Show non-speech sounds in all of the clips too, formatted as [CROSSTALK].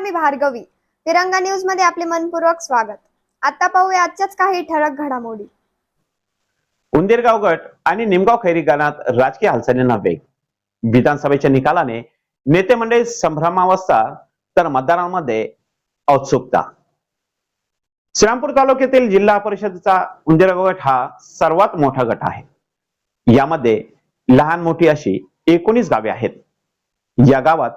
मी भार्गवी. तिरंगा न्यूजमध्ये आपले मनपूर्वक स्वागत. आता पाहूया आजच्याच काही ठळक घडामोडी. उंदीरगाव गट आणि निमगाव खैरी गणात राजकीय हालचालींना वेग. विधानसभेच्या निकालाने नेते मंडळी संभ्रमावस्था तर मतदारांमध्ये औत्सुकता. श्रीरामपूर तालुक्यातील जिल्हा परिषदेचा उंदीरगाव गट हा सर्वात मोठा गट आहे. यामध्ये लहान मोठी अशी एकोणीस गावे आहेत. या गावात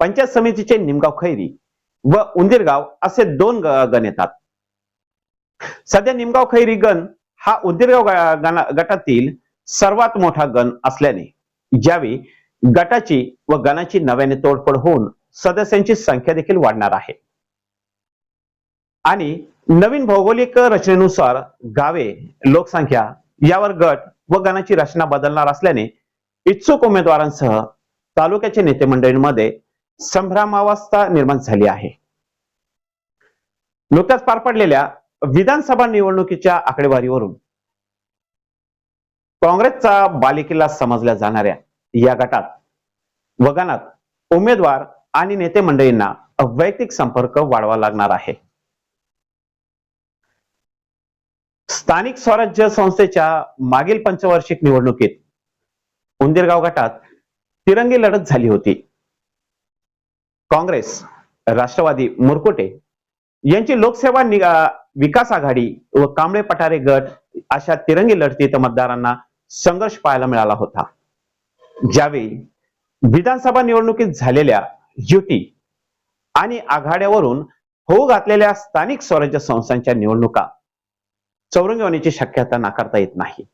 पंचायत समितीचे निमगाव खैरी व उंदीरगाव असे दोन ग- गण येतात. सध्या निमगाव खैरी गण हा उंदीरगाव गटातील सर्वात मोठा गण असल्याने ज्यावेळी गटाची व गणाची नव्याने तोडफोड होऊन सदस्यांची संख्या देखील वाढणार आहे. आणि नवीन भौगोलिक रचनेनुसार गावे लोकसंख्या यावर गट व गणाची रचना बदलणार असल्याने इच्छुक उमेदवारांसह तालुक्याच्या नेते मंडळींमध्ये संभ्रमावस्था निर्माण झाली आहे. नुकत्याच पार पडलेल्या विधानसभा निवडणुकीच्या आकडेवारीवरून काँग्रेसचा बालेकिल्ला समजल्या जाणाऱ्या या गटात वगानात उमेदवार आणि नेते मंडळींना वैयक्तिक संपर्क वाढवा लागणार आहे. स्थानिक स्वराज्य संस्थेच्या मागील पंचवार्षिक निवडणुकीत उंदिरगाव गटात तिरंगी लढत झाली होती. काँग्रेस राष्ट्रवादी मुरकुटे यांची लोकसेवा निगा विकास आघाडी व कांबळे पठारे गट अशा तिरंगी लढतीत मतदारांना संघर्ष पाहायला मिळाला होता. ज्यावेळी विधानसभा निवडणुकीत झालेल्या युती आणि आघाड्यावरून होऊ घातलेल्या स्थानिक स्वराज्य संस्थांच्या निवडणुका चौरंगी होण्याची शक्यता नाकारता येत नाही.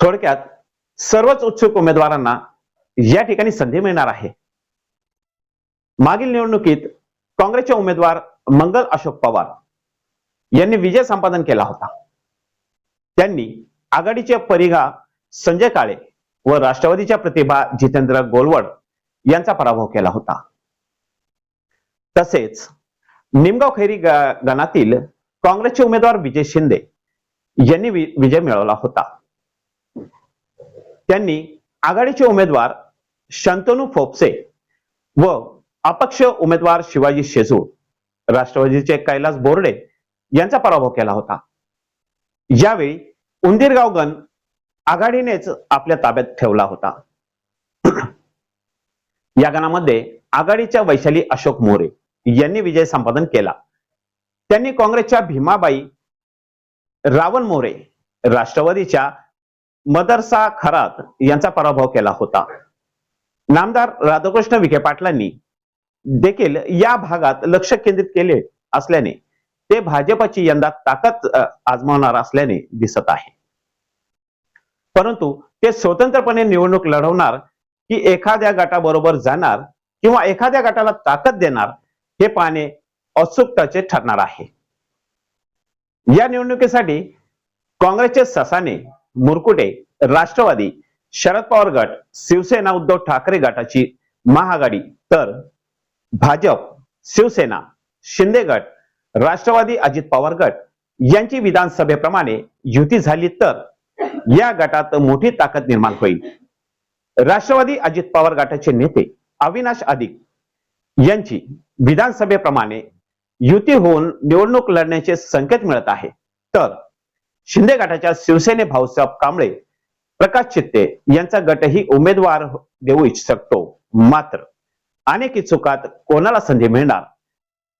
थोडक्यात सर्वच उत्सुक उमेदवारांना या ठिकाणी संधी मिळणार आहे. मागील निवडणुकीत काँग्रेसचे उमेदवार मंगल अशोक पवार यांनी विजय संपादन केला होता. त्यांनी आघाडीचे परिघा संजय काळे व राष्ट्रवादीच्या प्रतिभा जितेंद्र गोलवड यांचा पराभव केला होता. तसेच निमगाव खैरी ग- गणातील काँग्रेसचे उमेदवार विजय शिंदे यांनी वि- विजय मिळवला होता. त्यांनी आघाडीचे उमेदवार शंतनू फोपसे व अपक्ष उमेदवार शिवाजी शेजूळ राष्ट्रवादीचे कैलास बोर्डे यांचा पराभव केला होता. यावेळी उंदीरगाव गण आघाडीनेच आपल्या ताब्यात ठेवला होता. [CLEARS THROAT] या गणामध्ये आघाडीच्या वैशाली अशोक मोरे यांनी विजय संपादन केला. त्यांनी काँग्रेसच्या भीमाबाई रावण मोरे राष्ट्रवादीच्या मदरसा खरात यांचा पराभव केला होता. नामदार राधाकृष्ण विखे पाटलांनी देखील या भागात लक्ष केंद्रित केले असल्याने ते भाजपची यंदा ताकद आजमावणार असल्याने दिसत आहे. परंतु ते स्वतंत्रपणे निवडणूक लढवणार की एखाद्या गटाबरोबर जाणार किंवा एखाद्या गटाला ताकद देणार हे पाहणे उत्सुकताचे ठरणार आहे. या निवडणुकीसाठी काँग्रेसचे ससाने मुरकुटे राष्ट्रवादी शरद पवार गट शिवसेना उद्धव ठाकरे गटाची महाआघाडी. तर भाजप शिवसेना शिंदे गट राष्ट्रवादी अजित पवार गट यांची विधानसभेप्रमाणे युती झाली तर या गटात मोठी ताकद निर्माण होईल. राष्ट्रवादी अजित पवार गटाचे नेते अविनाश अधिक यांची विधानसभेप्रमाणे युती होऊन निवडणूक लढण्याचे संकेत मिळत आहे. तर शिंदे गटाच्या शिवसेने भाऊसाहेब कांबळे प्रकाश चित्ते यांचा गटही उमेदवार देऊ शकतो मात्र अनेक इच्छुकात कोणाला संधी मिळणार?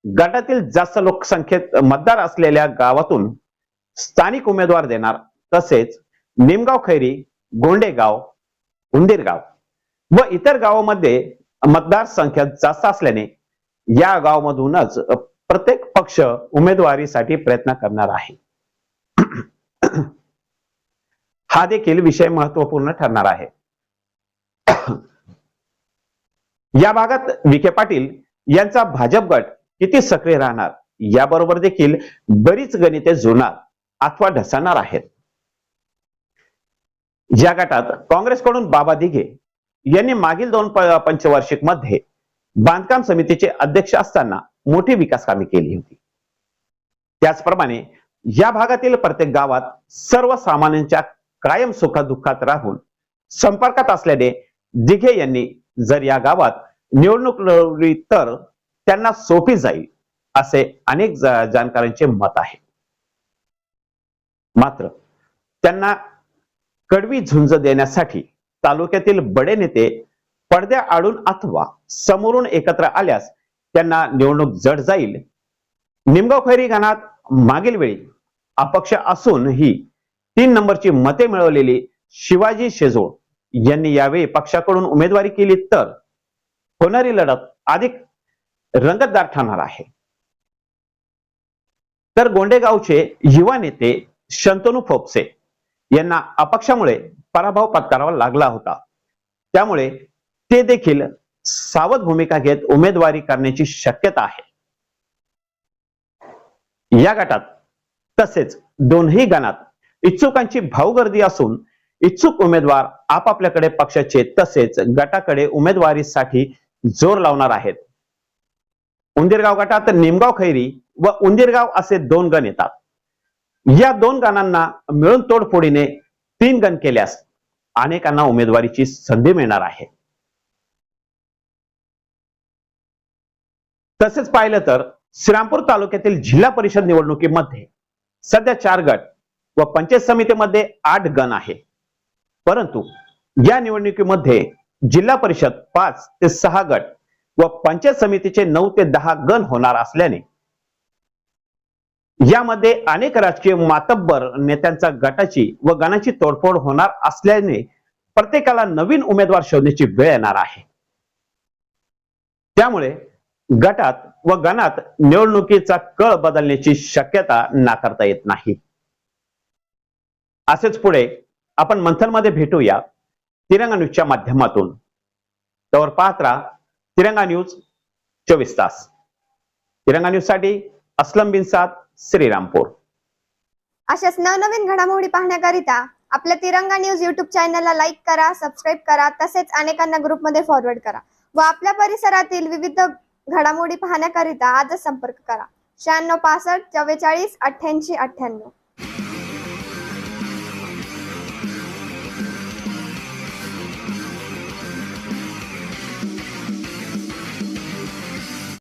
गटातील जास्त लोकसंख्येत मतदार असलेल्या गावातून स्थानिक उमेदवार देणार तसेच निमगाव खैरी गोंडेगाव उंदीरगाव व इतर गावामध्ये मतदार संख्या जास्त असल्याने या गावामधूनच प्रत्येक पक्ष उमेदवारीसाठी प्रयत्न करणार आहे. हा देखील विषय महत्त्वपूर्ण ठरणार आहे. [COUGHS] या भागात विखे पाटील यांचा भाजप गट किती सक्रिय राहणार याबरोबर देखील बरीच गणिते जुळणार अथवा ढसणार आहेत. या गटात काँग्रेसकडून बाबा दिघे यांनी मागील दोन प- पंचवार्षिकमध्ये बांधकाम समितीचे अध्यक्ष असताना मोठी विकास कामे केली होती. त्याचप्रमाणे या भागातील प्रत्येक गावात सर्वसामान्यांच्या कायम सुखदुःखात राहून संपर्कात असल्याने दिघे यांनी जर या गावात निवडणूक लढवली तर त्यांना सोपी जाईल असे अनेक जाणकारांचे मत आहे. मात्र त्यांना कडवी झुंज देण्यासाठी तालुक्यातील बडे नेते पडद्या आडून अथवा समोरून एकत्र आल्यास त्यांना निवडणूक जड जाईल. निमगाव खैरी गाणात मागील वेळी अपक्ष असूनही तीन नंबरची मते मिळवलेली शिवाजी शेजोळ यांनी यावेळी पक्षाकडून उमेदवारी केली तर होणारी लढत अधिक रंगतदार ठरणार आहे. तर गोंडेगावचे युवा नेते शंतनू फोपसे यांना अपक्षामुळे पराभव पत्करावा लागला होता. त्यामुळे ते देखील सावध भूमिका घेत उमेदवारी करण्याची शक्यता आहे. या गटात तसेच दोन्ही गणात इच्छुकांची भाऊगर्दी असून इच्छुक उमेदवार आपापल्याकडे पक्षाचे तसेच गटाकडे उमेदवारीसाठी जोर लावणार आहेत. उंदीरगाव गटात निमगाव खैरी व उंदीरगाव असे दोन गण येतात. या दोन गणांना मिळून तोडफोडीने तीन गण केल्यास अनेकांना उमेदवारीची संधी मिळणार आहे. तसेच पाहिलं तर श्रीरामपूर तालुक्यातील जिल्हा परिषद निवडणुकीमध्ये सध्या चार गट व पंचायत समितीमध्ये आठ गण आहे. परंतु या निवडणुकीमध्ये जिल्हा परिषद पाच ते सहा गट व पंचायत समितीचे नऊ ते दहा गण होणार असल्याने यामध्ये अनेक राजकीय मातब्बर नेत्यांचा गटाची व गणाची तोडफोड होणार असल्याने प्रत्येकाला नवीन उमेदवार शोधण्याची वेळ येणार आहे. त्यामुळे गटात व गणात निवडणुकीचा कळ बदलण्याची शक्यता नाकारता येत नाही. असेच पुढे आपण मंथनमध्ये भेटूया तिरंगा न्यूजच्या माध्यमातून. त्यावर पाहत राहा तिरंगा न्यूज चोवीस तास. तिरंगा न्यूजसाठी असलम बिन साद श्रीरामपूर. अशाच नवनवीन घडामोडी पाहण्याकरिता आपल्या तिरंगा न्यूज युट्यूब चॅनलला लाईक करा सबस्क्राईब करा तसेच अनेकांना ग्रुपमध्ये फॉरवर्ड करा व आपल्या परिसरातील विविध घडामोडी पाहण्याकरिता आजच संपर्क करा. शहाण्णव पासष्ट चव्वेचाळीस अठ्ठ्याऐंशी अठ्ठ्याण्णव.